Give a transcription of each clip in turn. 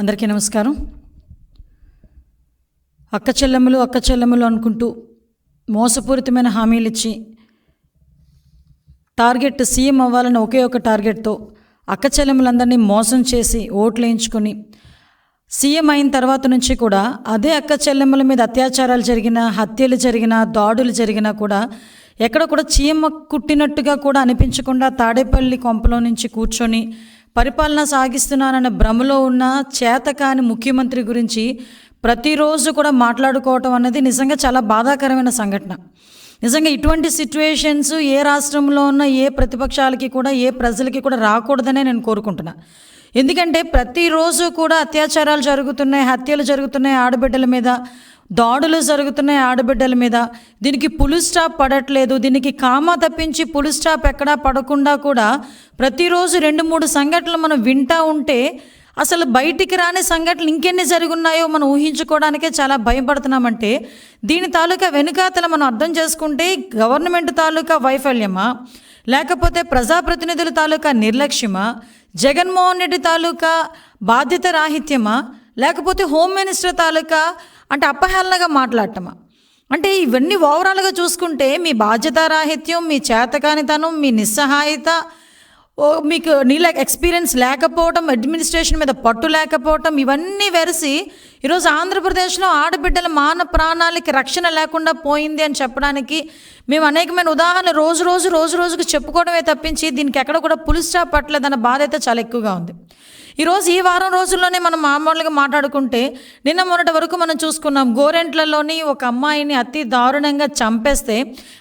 అందరికీ నమస్కారం. అక్క చెల్లెమ్మలు అక్క చెల్లెమ్మలు అనుకుంటూ మోసపూరితమైన హామీలు ఇచ్చి టార్గెట్ సీఎం అవ్వాలని ఒకే ఒక టార్గెట్తో అక్క చెల్లెమ్మలందరినీ మోసం చేసి ఓట్లు వేయించుకొని సీఎం అయిన తర్వాత నుంచి కూడా అదే అక్క చెల్లెమ్మల మీద అత్యాచారాలు జరిగిన హత్యలు జరిగినా దాడులు జరిగినా కూడా ఎక్కడ కూడా చీమ కుట్టినట్టుగా కూడా అనిపించకుండా తాడేపల్లి కొంపలో నుంచి కూర్చొని పరిపాలన సాగిస్తున్నానన్న భ్రమలో ఉన్న చేతకాని ముఖ్యమంత్రి గురించి ప్రతిరోజు కూడా మాట్లాడుకోవటం అనేది నిజంగా చాలా బాధాకరమైన సంఘటన. నిజంగా ఇటువంటి సిచ్యువేషన్స్ ఏ రాష్ట్రంలో ఉన్న ఏ ప్రతిపక్షాలకి కూడా ఏ ప్రజలకి కూడా రాకూడదనే నేను కోరుకుంటున్నా. ఎందుకంటే ప్రతిరోజు కూడా అత్యాచారాలు జరుగుతున్నాయి హత్యలు జరుగుతున్నాయి ఆడబిడ్డల మీద. దాడులు జరుగుతున్నాయి ఆడబిడ్డల మీద. దీనికి పులు స్టాప్ పడట్లేదు. దీనికి కామా తప్పించి పులు స్టాప్ ఎక్కడా పడకుండా కూడా ప్రతిరోజు రెండు మూడు సంఘటనలు మనం వింటా ఉంటే అసలు బయటికి రాని సంఘటనలు ఇంకెన్ని జరుగున్నాయో మనం ఊహించుకోవడానికే చాలా భయపడుతున్నామంటే దీని తాలూకా వెనుకాతల మనం అర్థం చేసుకుంటే గవర్నమెంట్ తాలూకా వైఫల్యమా? లేకపోతే ప్రజాప్రతినిధుల తాలూకా నిర్లక్ష్యమా? జగన్మోహన్ రెడ్డి తాలూకా బాధ్యత రాహిత్యమా? లేకపోతే హోమ్ మినిస్టర్ తాలూకా అంటే అప్పహేళనగా మాట్లాడటమా? అంటే ఇవన్నీ ఓవరాల్గా చూసుకుంటే మీ బాధ్యతారాహిత్యం మీ చేతకానితనం మీ నిస్సహాయత ఓ మీకు నీళ్ళ ఎక్స్పీరియన్స్ లేకపోవటం అడ్మినిస్ట్రేషన్ మీద పట్టు లేకపోవటం ఇవన్నీ వెరసి ఈరోజు ఆంధ్రప్రదేశ్లో ఆడబిడ్డల మాన ప్రాణాలకి రక్షణ లేకుండా పోయింది అని చెప్పడానికి మేము అనేకమైన ఉదాహరణలు రోజు రోజు రోజు రోజుకు చెప్పుకోవడమే తప్పించి దీనికి ఎక్కడ కూడా పులి స్టాప్ పట్టలేదన్న బాధ అయితే చాలా ఎక్కువగా ఉంది. ఈరోజు ఈ వారం రోజుల్లోనే మనం మామూలుగా మాట్లాడుకుంటే నిన్న మొన్నటి వరకు మనం చూసుకున్నాం గోరెంట్లలోని ఒక అమ్మాయిని అతి దారుణంగా చంపేస్తే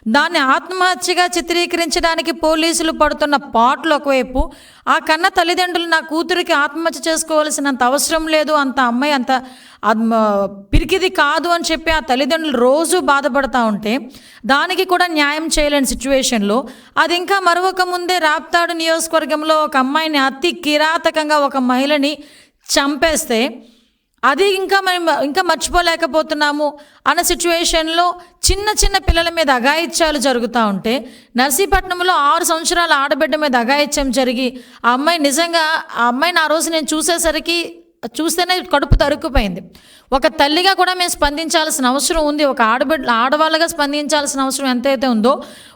దాన్ని ఆత్మహత్యగా చిత్రీకరించడానికి పోలీసులు పడుతున్న పాటలు ఒకవైపు ఆ కన్న తల్లిదండ్రులు నా కూతురికి ఆత్మహత్య చేసుకోవాల్సినంత అవసరం లేదు అంత అమ్మాయి అంత అది పిరికిది కాదు అని చెప్పి ఆ తల్లిదండ్రులు రోజు బాధపడతా ఉంటే దానికి కూడా న్యాయం చేయలేని సిచ్యువేషన్లో అది ఇంకా మరొక ముందే రాప్తాడు నియోజకవర్గంలో ఒక అమ్మాయిని అతి కిరాతకంగా ఒక మహిళని చంపేస్తే అది ఇంకా మనం ఇంకా మర్చిపోలేకపోతున్నాము అన్న సిచ్యువేషన్లో చిన్న చిన్న పిల్లల మీద అఘాయిత్యాలు జరుగుతూ ఉంటే నర్సీపట్నంలో ఆరు సంవత్సరాల ఆడబిడ్డ మీద అఘాయిత్యం జరిగి ఆ అమ్మాయి నిజంగా ఆ అమ్మాయిని ఆ రోజు నేను చూసేసరికి చూస్తేనే కడుపు తరుక్కుపోయింది. ఒక తల్లిగా కూడా మేము స్పందించాల్సిన అవసరం ఉంది. ఒక ఆడబిడ్డ ఆడవాళ్ళగా స్పందించాల్సిన అవసరం ఎంతైతే ఉందో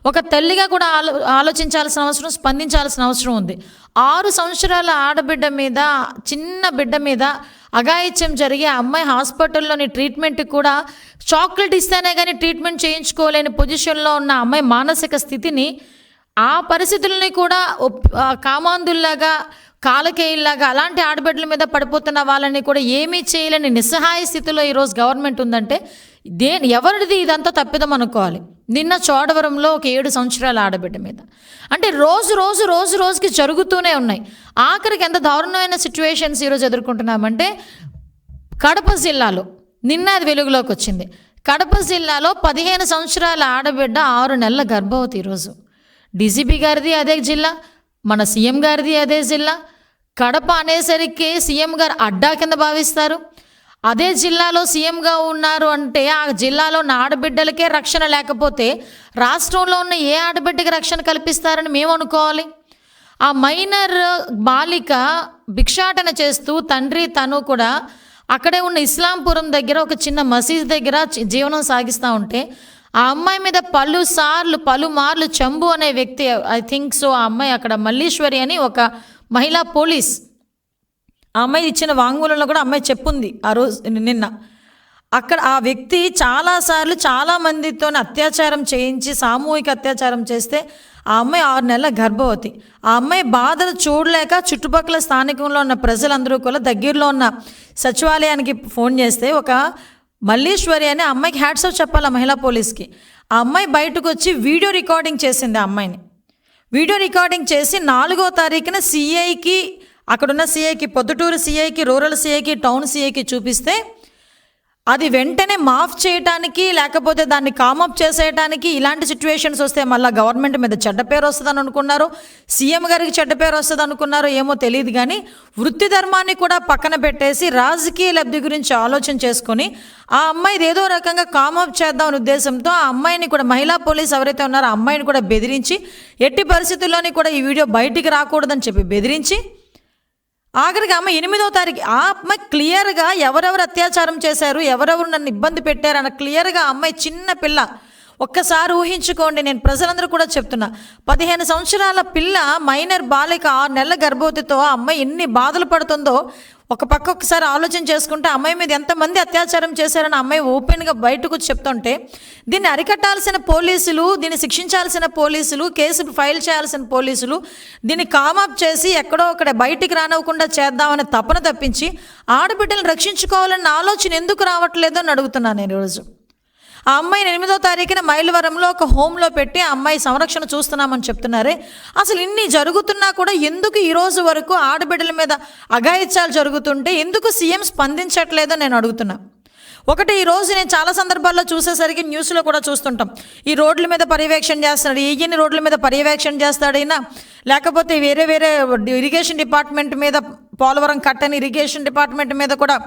ఒక తల్లిగా కూడా ఆలో ఆలోచించాల్సిన అవసరం స్పందించాల్సిన అవసరం ఉంది. ఆరు సంవత్సరాల ఆడబిడ్డ మీద చిన్న బిడ్డ మీద అఘాయిత్యం జరిగి అమ్మాయి హాస్పిటల్లోని ట్రీట్మెంట్కి కూడా చాక్లెట్ ఇస్తేనే కానీ ట్రీట్మెంట్ చేయించుకోలేని పొజిషన్లో ఉన్న అమ్మాయి మానసిక స్థితిని ఆ పరిస్థితుల్ని కూడా కామాంధుల్లాగా కాలకేయుల్లాగా అలాంటి ఆడబిడ్డల మీద పడిపోతున్న వాళ్ళని కూడా ఏమీ చేయలేని నిస్సహాయ స్థితిలో ఈరోజు గవర్నమెంట్ ఉందంటే దే ఎవరిది ఇదంతా తప్పిదం అనుకోవాలి. నిన్న చోడవరంలో ఒక ఏడు సంవత్సరాల ఆడబిడ్డ మీద. అంటే రోజు రోజు రోజు రోజుకి జరుగుతూనే ఉన్నాయి. ఆఖరికి ఎంత దారుణమైన సిచ్యువేషన్స్ ఈరోజు ఎదుర్కొంటున్నామంటే కడప జిల్లాలో నిన్న అది వెలుగులోకి వచ్చింది. కడప జిల్లాలో పదిహేను సంవత్సరాల ఆడబిడ్డ ఆరు నెలల గర్భవతి ఈరోజు డీజీపీ గారిది అదే జిల్లా మన సీఎం గారిది అదే జిల్లా కడప అనేసరికి సీఎం గారు అడ్డా కింద భావిస్తారు. అదే జిల్లాలో సీఎంగా ఉన్నారు అంటే ఆ జిల్లాలో ఉన్న ఆడబిడ్డలకే రక్షణ లేకపోతే రాష్ట్రంలో ఉన్న ఏ ఆడబిడ్డకి రక్షణ కల్పిస్తారని మేము అనుకోవాలి. ఆ మైనర్ బాలిక భిక్షాటన చేస్తూ తండ్రి తను కూడా అక్కడే ఉన్న ఇస్లాంపురం దగ్గర ఒక చిన్న మసీద్ దగ్గర జీవనం సాగిస్తూ ఉంటే ఆ అమ్మాయి మీద పలు సార్లు పలుమార్లు చంబు అనే వ్యక్తి ఐ థింక్ సో ఆ అమ్మాయి అక్కడ మల్లీశ్వరి అని ఒక మహిళా పోలీస్. ఆ అమ్మాయి ఇచ్చిన వాంగ్మూలంలో కూడా అమ్మాయి చెప్పుంది ఆ రోజు నిన్న. అక్కడ ఆ వ్యక్తి చాలాసార్లు చాలామందితో అత్యాచారం చేయించి సామూహిక అత్యాచారం చేస్తే ఆ అమ్మాయి ఆరు నెలల గర్భవతి. ఆ అమ్మాయి బాధలు చూడలేక చుట్టుపక్కల స్థానికంలో ఉన్న ప్రజలందరూ కూడా దగ్గరలో ఉన్న సచివాలయానికి ఫోన్ చేస్తే ఒక మల్లీశ్వరి అనే అమ్మాయికి హ్యాట్సాప్ చెప్పాలి ఆ మహిళా పోలీస్కి. ఆ అమ్మాయి బయటకు వచ్చి వీడియో రికార్డింగ్ చేసింది ఆ అమ్మాయిని. వీడియో రికార్డింగ్ చేసి నాలుగో తారీఖున సిఐకి అక్కడున్న సిఐకి పొద్దుటూరు సిఐకి రూరల్ సిఐకి టౌన్ సిఐకి చూపిస్తే అది వెంటనే మాఫ్ చేయటానికి లేకపోతే దాన్ని కామప్ చేసేయటానికి ఇలాంటి సిచ్యువేషన్స్ వస్తే మళ్ళీ గవర్నమెంట్ మీద చెడ్డ పేరు వస్తుందని అనుకున్నారు. సీఎం గారికి చెడ్డ పేరు వస్తుంది అనుకున్నారో ఏమో తెలియదు కానీ వృత్తి ధర్మాన్ని కూడా పక్కన పెట్టేసి రాజకీయ లబ్ధి గురించి ఆలోచన చేసుకొని ఆ అమ్మాయిది ఏదో రకంగా కామప్ చేద్దామనే ఉద్దేశంతో ఆ అమ్మాయిని కూడా మహిళా పోలీస్ ఎవరైతే ఉన్నారో ఆ అమ్మాయిని కూడా బెదిరించి ఎట్టి పరిస్థితుల్లోని కూడా ఈ వీడియో బయటికి రాకూడదని చెప్పి బెదిరించి ఆఖరికి ఆమె ఎనిమిదో తారీఖు ఆ అమ్మాయి క్లియర్గా ఎవరెవరు అత్యాచారం చేశారు ఎవరెవరు నన్ను ఇబ్బంది పెట్టారు అన్న క్లియర్గా అమ్మాయి చిన్న పిల్ల ఒక్కసారి ఊహించుకోండి నేను ప్రజలందరూ కూడా చెప్తున్నా. పదిహేను సంవత్సరాల పిల్ల మైనర్ బాలిక ఆరు నెలల గర్భవతితో ఆ అమ్మాయి ఎన్ని బాధలు పడుతుందో ఒక పక్క ఒకసారి ఆలోచన చేసుకుంటే అమ్మాయి మీద ఎంతమంది అత్యాచారం చేశారని ఆ అమ్మాయి ఓపెన్గా బయటకు చెప్తుంటే దీన్ని అరికట్టాల్సిన పోలీసులు దీన్ని శిక్షించాల్సిన పోలీసులు కేసు ఫైల్ చేయాల్సిన పోలీసులు దీన్ని కామప్ చేసి ఎక్కడో అక్కడ బయటికి రానివ్వకుండా చేద్దామనే తపన తప్పించి ఆడబిడ్డలను రక్షించుకోవాలన్న ఆలోచన ఎందుకు రావట్లేదో అని అడుగుతున్నాను నేను ఈరోజు. ఆ అమ్మాయిని ఎనిమిదో తారీఖున మైలవరంలో ఒక హోమ్లో పెట్టి ఆ అమ్మాయి సంరక్షణ చూస్తున్నామని చెప్తున్నారే. అసలు ఇన్ని జరుగుతున్నా కూడా ఎందుకు ఈ రోజు వరకు ఆడబిడ్డల మీద అఘాయిత్యాలు జరుగుతుంటే ఎందుకు సీఎం స్పందించట్లేదో నేను అడుగుతున్నా. ఒకటి ఈ రోజు నేను చాలా సందర్భాల్లో చూసేసరికి న్యూస్లో కూడా చూస్తుంటాం. ఈ రోడ్ల మీద పర్యవేక్షణ చేస్తున్నాడు ఈయన్ని రోడ్ల మీద పర్యవేక్షణ చేస్తాడైనా లేకపోతే వేరే వేరే ఇరిగేషన్ డిపార్ట్మెంట్ మీద పోలవరం కట్టని ఇరిగేషన్ డిపార్ట్మెంట్ మీద కూడా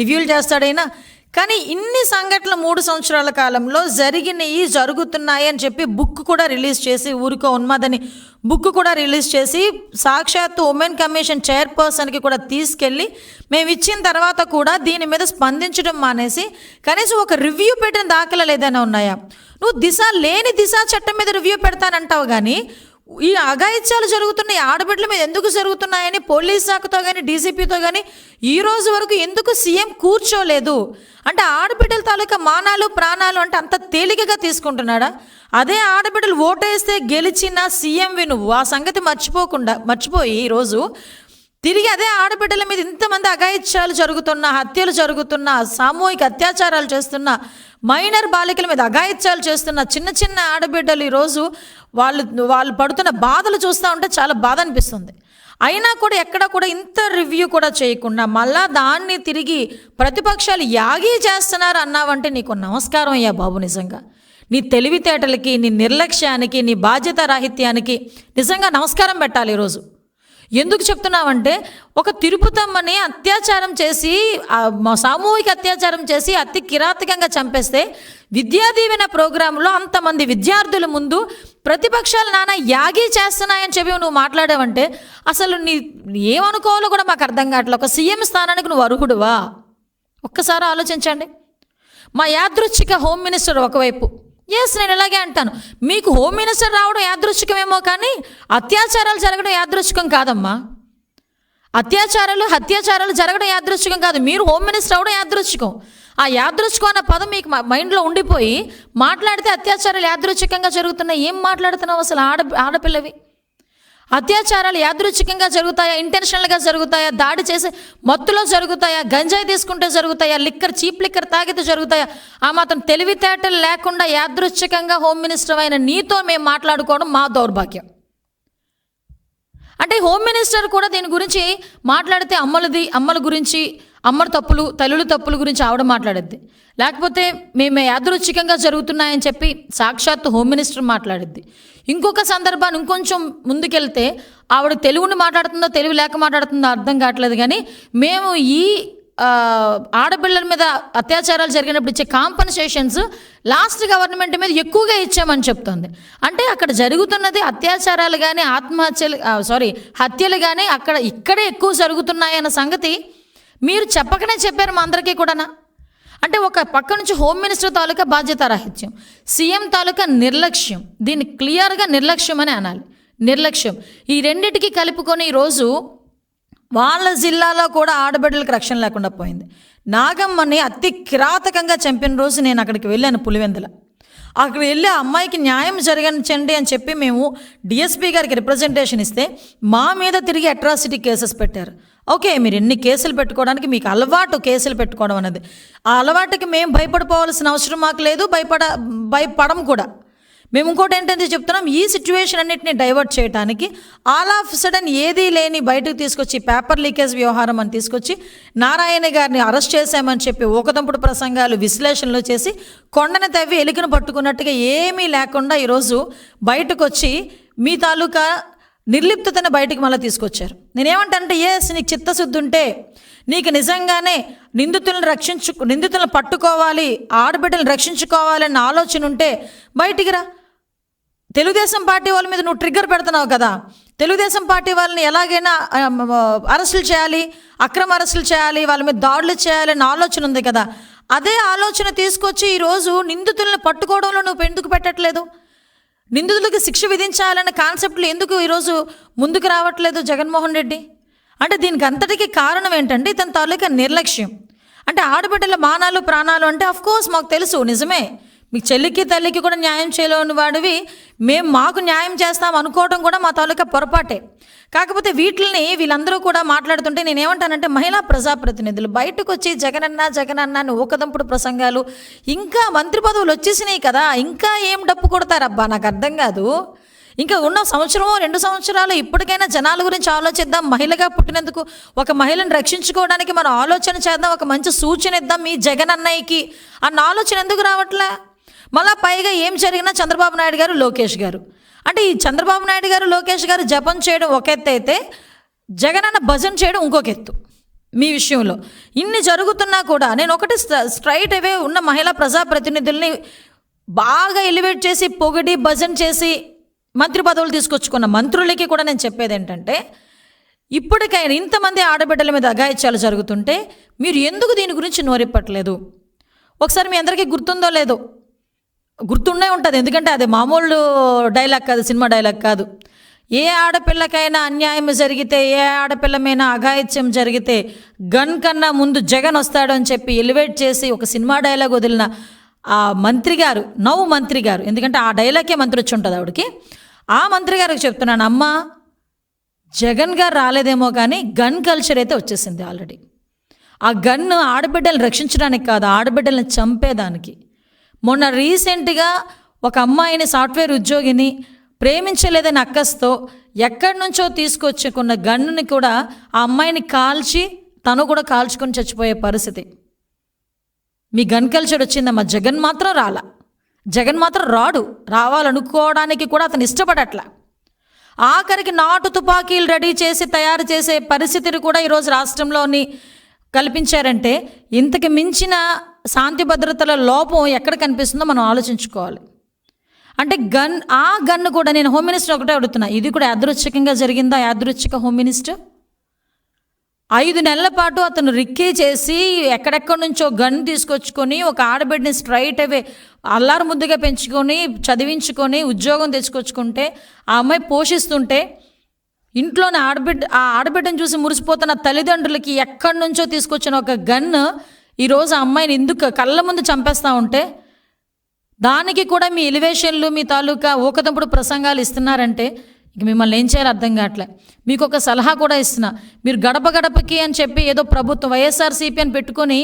రివ్యూలు చేస్తాడైనా కానీ ఇన్ని సంఘటనలు మూడు సంవత్సరాల కాలంలో జరిగినవి జరుగుతున్నాయి అని చెప్పి బుక్ కూడా రిలీజ్ చేసి ఊరికో ఉన్మాదని బుక్ కూడా రిలీజ్ చేసి సాక్షాత్తు ఉమెన్ కమిషన్ చైర్పర్సన్కి కూడా తీసుకెళ్ళి మేము ఇచ్చిన తర్వాత కూడా దీని మీద స్పందించడం మానేసి కనీసం ఒక రివ్యూ పెట్టిన దాఖలాలు ఏదైనా ఉన్నాయా? నువ్వు దిశ లేని దిశ చట్టం మీద రివ్యూ పెడతానంటావు కానీ ఈ అఘాయిత్యాలు జరుగుతున్నాయి ఆడబిడ్డల మీద ఎందుకు జరుగుతున్నాయని పోలీస్ శాఖతో కానీ డీసీపీతో కానీ ఈ రోజు వరకు ఎందుకు సీఎం కూర్చోలేదు? అంటే ఆడబిడ్డల తాలూకా మానాలు ప్రాణాలు అంటే అంత తేలికగా తీసుకుంటున్నాడా? అదే ఆడబిడ్డలు ఓటేస్తే గెలిచిన సీఎంవి నువ్వు ఆ సంగతి మర్చిపోకుండా మర్చిపోయి ఈరోజు తిరిగి అదే ఆడబిడ్డల మీద ఇంతమంది అఘాయిత్యాలు జరుగుతున్న హత్యలు జరుగుతున్న సామూహిక అత్యాచారాలు చేస్తున్న మైనర్ బాలికల మీద అఘాయిత్యాలు చేస్తున్న చిన్న చిన్న ఆడబిడ్డలు ఈరోజు వాళ్ళు వాళ్ళు పడుతున్న బాధలు చూస్తూ ఉంటే చాలా బాధ అనిపిస్తుంది. అయినా కూడా ఎక్కడ కూడా ఇంత రివ్యూ కూడా చేయకుండా మళ్ళా దాన్ని తిరిగి ప్రతిపక్షాలు యాగి చేస్తున్నారు అన్నావంటే నీకు నమస్కారం అయ్యా బాబు నిజంగా. నీ తెలివితేటలకి నీ నిర్లక్ష్యానికి నీ బాధ్యత రాహిత్యానికి నిజంగా నమస్కారం పెట్టాలి ఈరోజు. ఎందుకు చెప్తున్నామంటే ఒక తిరుపతమ్మని అత్యాచారం చేసి మా సామూహిక అత్యాచారం చేసి అతి కిరాతకంగా చంపేస్తే విద్యా దీవెన ప్రోగ్రాంలో అంతమంది విద్యార్థుల ముందు ప్రతిపక్షాలు నాన్న యాగి చేస్తున్నాయని చెప్పి నువ్వు మాట్లాడావంటే అసలు నీ ఏమనుకోవాలో కూడా మాకు అర్థం కావట్లేదు. ఒక సీఎం స్థానానికి నువ్వు అర్హుడువా? ఒక్కసారి ఆలోచించండి. మా యాదృచ్ఛిక హోమ్ మినిస్టర్ ఒకవైపు ఎస్ నేను ఇలాగే అంటాను. మీకు హోమ్ మినిస్టర్ రావడం యాదృచ్ఛికమేమో కానీ అత్యాచారాలు జరగడం యాదృచ్ఛికం కాదమ్మా. అత్యాచారాలు హత్యాచారాలు జరగడం యాదృచ్ఛికం కాదు. మీరు హోమ్ మినిస్టర్ అవడం యాదృచ్ఛికం. ఆ యాదృచ్ఛికం అన్న పదం మీకు మైండ్లో ఉండిపోయి మాట్లాడితే అత్యాచారాలు యాదృచ్ఛికంగా జరుగుతున్నాయి. ఏం మాట్లాడుతున్నావు అసలు ఆడ ఆడపిల్లవి? అత్యాచారాలు యాదృచ్ఛికంగా జరుగుతాయా? ఇంటెన్షనల్గా జరుగుతాయా? దాడి చేసే మత్తులో జరుగుతాయా? గంజాయి తీసుకుంటే జరుగుతాయా? లిక్కర్ చీప్ లిక్కర్ తాగితే జరుగుతాయా? ఆ మాత్రం తెలివితేటలు లేకుండా యాదృచ్ఛికంగా హోమ్ మినిస్టర్ అయిన నీతో మేము మాట్లాడుకోవడం మా దౌర్భాగ్యం. అంటే హోమ్ మినిస్టర్ కూడా దీని గురించి మాట్లాడితే అమ్మలది అమ్మల గురించి అమ్మడు తప్పులు తల్లుల తప్పుల గురించి ఆవిడ మాట్లాడద్ది. లేకపోతే మేము యాదృచ్ఛికంగా జరుగుతున్నాయని చెప్పి సాక్షాత్తు హోమ్ మినిస్టర్ మాట్లాడిద్ది. ఇంకొక సందర్భాన్ని ఇంకొంచెం ముందుకెళ్తే ఆవిడ తెలుగుని మాట్లాడుతుందో తెలుగు లేక మాట్లాడుతుందో అర్థం కావట్లేదు కానీ మేము ఈ ఆడపిల్లల మీద అత్యాచారాలు జరిగినప్పుడు ఇచ్చే కాంపన్సేషన్స్ లాస్ట్ గవర్నమెంట్ మీద ఎక్కువగా ఇచ్చామని చెప్తుంది. అంటే అక్కడ జరుగుతున్నది అత్యాచారాలు కానీ ఆత్మహత్యలు సారీ హత్యలు కానీ అక్కడ ఇక్కడే ఎక్కువ జరుగుతున్నాయన్న సంగతి మీరు చెప్పకనే చెప్పారు మా అందరికీ కూడానా? అంటే ఒక పక్క నుంచి హోమ్ మినిస్టర్ తాలూకా బాధ్యత రాహిత్యం. సీఎం తాలూకా నిర్లక్ష్యం. దీన్ని క్లియర్గా నిర్లక్ష్యం అని అనాలి. నిర్లక్ష్యం. ఈ రెండిటికి కలుపుకొని ఈరోజు వాళ్ళ జిల్లాలో కూడా ఆడబిడ్డలకు రక్షణ లేకుండా పోయింది. నాగమ్మని అతి కిరాతకంగా చంపిన రోజు నేను అక్కడికి వెళ్ళాను పులివెందుల. అక్కడ వెళ్ళి ఆ అమ్మాయికి న్యాయం జరగనిచ్చండి అని చెప్పి మేము డిఎస్పీ గారికి రిప్రజెంటేషన్ ఇస్తే మా మీద తిరిగి అట్రాసిటీ కేసెస్ పెట్టారు. ఓకే మీరు ఎన్ని కేసులు పెట్టుకోవడానికి మీకు అలవాటు కేసులు పెట్టుకోవడం అనేది ఆ అలవాటుకి మేము భయపడిపోవాల్సిన అవసరం మాకు లేదు భయపడ భయపడం కూడా. మేము ఇంకోటి ఏంటంటే చెప్తున్నాం ఈ సిచ్యువేషన్ అన్నిటిని డైవర్ట్ చేయడానికి ఆల్ ఆఫ్ సడన్ ఏదీ లేని బయటకు తీసుకొచ్చి పేపర్ లీకేజ్ వ్యవహారం అని తీసుకొచ్చి నారాయణ గారిని అరెస్ట్ చేశామని చెప్పి ఒకదంపుడు ప్రసంగాలు విశ్లేషణలు చేసి కొండను తవ్వి ఎలుకను పట్టుకున్నట్టుగా ఏమీ లేకుండా ఈరోజు బయటకు వచ్చి మీ తాలూకా నిర్లిప్తతను బయటికి మళ్ళీ తీసుకొచ్చారు. నేనేమంటానంటే ఎస్ నీకు చిత్తశుద్ధి ఉంటే నీకు నిజంగానే నిందితులను రక్షించు నిందితులను పట్టుకోవాలి ఆడబిడ్డలను రక్షించుకోవాలన్న ఆలోచన ఉంటే బయటికి రా. తెలుగుదేశం పార్టీ వాళ్ళ మీద నువ్వు ట్రిగ్గర్ పెడుతున్నావు కదా. తెలుగుదేశం పార్టీ వాళ్ళని ఎలాగైనా అరెస్టులు చేయాలి అక్రమ అరెస్టులు చేయాలి వాళ్ళ మీద దాడులు చేయాలన్న ఆలోచన ఉంది కదా. అదే ఆలోచన తీసుకొచ్చి ఈరోజు నిందితులను పట్టుకోవడంలో నువ్వు ఎందుకు పెట్టట్లేదు? నిందితులకు శిక్ష విధించాలన్న కాన్సెప్ట్లు ఎందుకు ఈరోజు ముందుకు రావట్లేదు జగన్మోహన్ రెడ్డి? అంటే దీనికి అంతటికీ కారణం ఏంటంటే ఇతని తాలూకా నిర్లక్ష్యం. అంటే ఆడబిడ్డల మానాలు ప్రాణాలు అంటే అఫ్కోర్స్ మాకు తెలుసు నిజమే. మీ చెల్లికి తల్లికి కూడా న్యాయం చేయలేని వాడివి. మేము మాకు న్యాయం చేస్తాం అనుకోవడం కూడా మా తాలూకా పొరపాటే. కాకపోతే వీటిని వీళ్ళందరూ కూడా మాట్లాడుతుంటే నేనేమంటానంటే మహిళా ప్రజాప్రతినిధులు బయటకు వచ్చి జగనన్న జగనన్న అని ఊకదంపుడు ప్రసంగాలు ఇంకా మంత్రి పదవులు వచ్చేసినాయి కదా ఇంకా ఏం డప్పు కొడతారబ్బా? నాకు అర్థం కాదు. ఇంకా ఉన్న సంవత్సరమో రెండు సంవత్సరాలు ఇప్పటికైనా జనాల గురించి ఆలోచిద్దాం. మహిళగా పుట్టినందుకు ఒక మహిళను రక్షించుకోవడానికి మనం ఆలోచన చేద్దాం. ఒక మంచి సూచన ఇద్దాం మీ జగన్ అన్నయ్యకి అన్న ఆలోచన ఎందుకు రావట్లే? మళ్ళా పైగా ఏం జరిగినా చంద్రబాబు నాయుడు గారు లోకేష్ గారు. అంటే ఈ చంద్రబాబు నాయుడు గారు లోకేష్ గారు జపం చేయడం ఒక ఎత్తు అయితే జగన్ అన్న భజన చేయడం ఇంకొక ఎత్తు మీ విషయంలో. ఇన్ని జరుగుతున్నా కూడా నేను ఒకటి స్ట్రైట్ అవే ఉన్న మహిళా ప్రజాప్రతినిధుల్ని బాగా ఎలివేట్ చేసి పొగిడి భజన చేసి మంత్రి పదవులు తీసుకొచ్చుకున్న మంత్రులకి కూడా నేను చెప్పేది ఏంటంటే ఇప్పటికైనా ఇంతమంది ఆడబిడ్డల మీద అఘాయిత్యాలు జరుగుతుంటే మీరు ఎందుకు దీని గురించి నోరెప్పట్లేదు? ఒకసారి మీ అందరికీ గుర్తుందో లేదో? గుర్తుండే ఉంటుంది. ఎందుకంటే అది మామూలు డైలాగ్ కాదు సినిమా డైలాగ్ కాదు. ఏ ఆడపిల్లకైనా అన్యాయం జరిగితే ఏ ఆడపిల్ల మీద అఘాయిత్యం జరిగితే గన్ కన్నా ముందు జగన్ వస్తాడు అని చెప్పి ఎలివేట్ చేసి ఒక సినిమా డైలాగ్ వదిలిన ఆ మంత్రి గారు నవ్వు మంత్రి గారు ఎందుకంటే ఆ డైలాగే మంత్రి వచ్చి ఉంటుంది ఆవిడకి. ఆ మంత్రి గారికి చెప్తున్నాను అమ్మ జగన్ గారు రాలేదేమో కానీ గన్ కల్చర్ అయితే వచ్చేసింది ఆల్రెడీ. ఆ గన్ ఆడబిడ్డలను రక్షించడానికి కాదు ఆడబిడ్డలను చంపేదానికి. మొన్న రీసెంట్గా ఒక అమ్మాయిని సాఫ్ట్వేర్ ఉద్యోగిని ప్రేమించలేదని అక్కస్తో ఎక్కడి నుంచో తీసుకొచ్చుకున్న గన్నుని కూడా ఆ అమ్మాయిని కాల్చి తను కూడా కాల్చుకొని చచ్చిపోయే పరిస్థితి. మీ గన్ కల్చర్ వచ్చిందమ్మా జగన్ మాత్రం రాలా. జగన్ మాత్రం రాడు. రావాలనుకోవడానికి కూడా అతను ఇష్టపడట్లా. ఆఖరికి నాటు తుపాకీలు రెడీ చేసి తయారు చేసే పరిస్థితిని కూడా ఈరోజు రాష్ట్రంలోని కల్పించారంటే ఇంతకు మించిన శాంతి భద్రతల లోపం ఎక్కడ కనిపిస్తుందో మనం ఆలోచించుకోవాలి. అంటే గన్ ఆ గన్ను కూడా నేను హోమ్ మినిస్టర్ ఒకటే అడుగుతున్నా. ఇది కూడా యాదృచ్ఛికంగా జరిగిందా? యాదృచ్ఛిక హోమ్ మినిస్టర్? ఐదు నెలల పాటు అతను రిక్కీ చేసి ఎక్కడెక్కడి నుంచో గన్ తీసుకొచ్చుకొని ఒక ఆడబిడ్డని స్ట్రైట్ అవే అల్లారు ముద్దుగా పెంచుకొని చదివించుకొని ఉద్యోగం తెచ్చుకొచ్చుకుంటే ఆ అమ్మాయి పోషిస్తుంటే ఇంట్లోనే ఆడబిడ్డ ఆ ఆడబిడ్డను చూసి మురిసిపోతున్న తల్లిదండ్రులకి ఎక్కడి నుంచో తీసుకొచ్చిన ఒక గన్ ఈరోజు ఆ అమ్మాయిని ఎందుకు కళ్ళ ముందు చంపేస్తూ ఉంటే దానికి కూడా మీ ఎలివేషన్లు మీ తాలూకా ఊకదంపుడు ప్రసంగాలు ఇస్తున్నారంటే ఇక మిమ్మల్ని ఏం చేయాలి అర్థం కావట్లే. మీకు ఒక సలహా కూడా ఇస్తున్నా. మీరు గడప గడపకి అని చెప్పి ఏదో ప్రభుత్వం వైఎస్ఆర్సీపీ అని పెట్టుకొని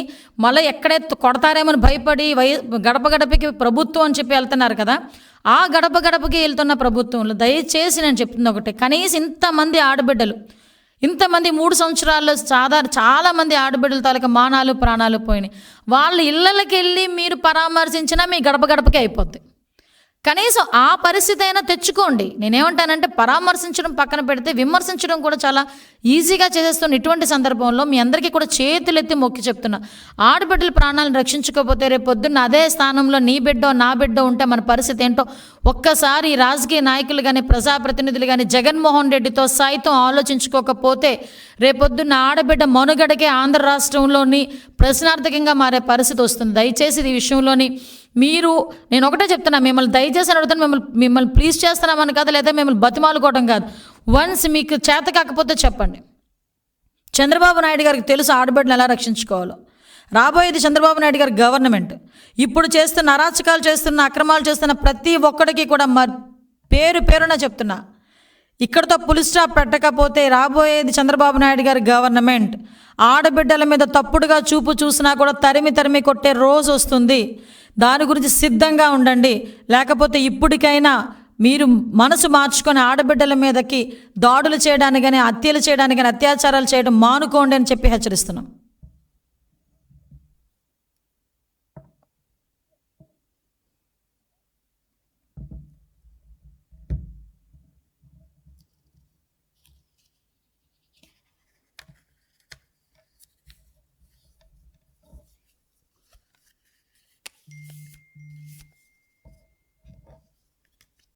మళ్ళీ ఎక్కడే కొడతారేమని భయపడి వై గడప గడపకి ప్రభుత్వం అని చెప్పి వెళ్తున్నారు కదా ఆ గడప గడపకి వెళ్తున్న ప్రభుత్వంలో దయచేసి నేను చెప్తుంది ఒకటి. కనీసం ఇంతమంది ఆడబిడ్డలు ఇంతమంది మూడు సంవత్సరాల్లో సాధారణ చాలామంది ఆడబిడ్డల తాలూకా మానాలు ప్రాణాలు పోయినాయి. వాళ్ళ ఇళ్ళకి వెళ్ళి మీరు పరామర్శించినా మీ గడప గడపకే అయిపోద్ది. కనీసం ఆ పరిస్థితి అయినా తెచ్చుకోండి. నేనేమంటానంటే పరామర్శించడం పక్కన పెడితే విమర్శించడం కూడా చాలా ఈజీగా చేసేస్తున్న ఇటువంటి సందర్భంలో మీ అందరికీ కూడా చేతులెత్తి మొక్కి చెప్తున్నా. ఆడబిడ్డల ప్రాణాలను రక్షించుకోకపోతే రేపు పొద్దున్న అదే స్థానంలో నీ బిడ్డో నా బిడ్డో ఉంటే మన పరిస్థితి ఏంటో ఒక్కసారి రాజకీయ నాయకులు కానీ ప్రజాప్రతినిధులు కానీ జగన్మోహన్ రెడ్డితో సైతం ఆలోచించుకోకపోతే రేపొద్దున్న ఆడబిడ్డ మనుగడకే ఆంధ్ర రాష్ట్రంలోని ప్రశ్నార్థకంగా మారే పరిస్థితి వస్తుంది. దయచేసి ఈ విషయంలోని మీరు నేను ఒకటే చెప్తున్నా మిమ్మల్ని దయచేసి అడుగుతాను మిమ్మల్ని మిమ్మల్ని ప్లీజ్ చేస్తున్నామని కాదు లేదా మిమ్మల్ని బతిమాలుకోవడం కాదు. వన్స్ మీకు చేత కాకపోతే చెప్పండి. చంద్రబాబు నాయుడు గారికి తెలుసు ఆడబిడ్డను ఎలా రక్షించుకోవాలో. రాబోయేది చంద్రబాబు నాయుడు గారి గవర్నమెంట్. ఇప్పుడు చేస్తున్న అరాచకాలు చేస్తున్న అక్రమాలు చేస్తున్న ప్రతి ఒక్కడికి కూడా మ పేరు పేరున చెప్తున్నా. ఇక్కడతో పులి స్టాప్ పెట్టకపోతే రాబోయేది చంద్రబాబు నాయుడు గారి గవర్నమెంట్. ఆడబిడ్డల మీద తప్పుడుగా చూపు చూసినా కూడా తరిమి తరిమి కొట్టే రోజు వస్తుంది. దాని గురించి సిద్ధంగా ఉండండి. లేకపోతే ఇప్పటికైనా మీరు మనసు మార్చుకొని ఆడబిడ్డల మీదకి దాడులు చేయడానికి కానీ హత్యలు చేయడానికి కానీ అత్యాచారాలు చేయడం మానుకోండి అని చెప్పి హెచ్చరిస్తున్నాం.